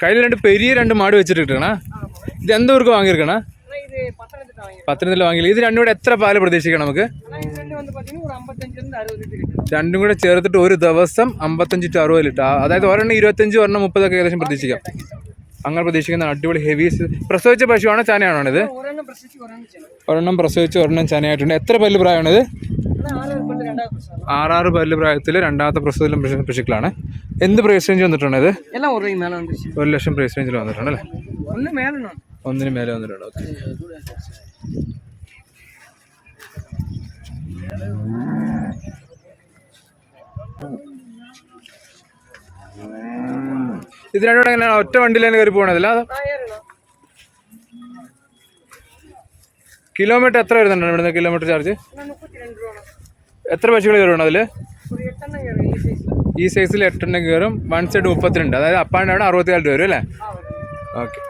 കയ്യിൽ രണ്ട് പെരിയ രണ്ട് മാട് വെച്ചിട്ടിരിക്കണ ഇത് എന്തോർക്ക് വാങ്ങിയിരിക്കണ ஆனால் இது பத்தனத்துக்கு வாங்கி പത്തനംതിട്ട വാങ്ങി ഇത് രണ്ടും കൂടെ എത്ര പാല് പ്രതീക്ഷിക്കണം നമുക്ക് ஆனால் இது ரெண்டு வந்து பார்த்தீங்கன்னா ஒரு ஐம்பத்தஞ்சிலேருந்து அறுபது லிட்டர் கிட்ட രണ്ടും കൂടെ ചേർത്തിട്ട് ഒരു ദിവസം അമ്പത്തഞ്ച് ടു അറുപത് ലിറ്റർ അതായത് ഒരെണ്ണം ഇരുപത്തഞ്ച് ഒരെണ്ണം മുപ്പതൊക്കെ ഏകദേശം പ്രതീക്ഷിക്കാം അങ്ങനെ പ്രതീക്ഷിക്കുന്ന അടിപൊളി ഹെവി പ്രസവിച്ച പശുവാണോ ചനയാണോ ഇത് ஒரு எண்ணம் பிரசிச்சு ஒரு எண்ணம் சின்ன ഒരെണ്ണം പ്രസവിച്ച് ഒരെണ്ണം ചനയായിട്ടുണ്ട് എത്ര പല്ല് പ്രായമാണ് ആറാറ് പല്ല് പ്രായത്തിൽ രണ്ടാമത്തെ പ്രസവത്തിലും പശുക്കളാണ്. എന്ത് പ്രൈസ് റേഞ്ച് വന്നിട്ടുണ്ട് ഒരു ലക്ഷം പ്രൈസ് റേഞ്ചിൽ വന്നിട്ടുണ്ട് അല്ലേ? ഒന്നിന് മേലെ വന്നിട്ടുണ്ട് ഓക്കെ. ഇത് രണ്ടുകൂടെ എങ്ങനെയാണ്? ഒറ്റ വണ്ടിയിലാണ് കയറി പോകണതല്ല കിലോമീറ്റർ എത്ര വരുന്നുണ്ട് ഇവിടുന്ന് കിലോമീറ്റർ ചാർജ്? എത്ര പശുക്കൾ കയറുണ്ട് അതിൽ ഈ സൈസിൽ എട്ടെണ്ണം കയറും വൺ സൈഡ് മുപ്പത്തിരണ്ട്. അതായത് അപ്പാണ്ട് അവിടെ അറുപത്തിനാല് രൂപ വരും അല്ലേ? ഓക്കെ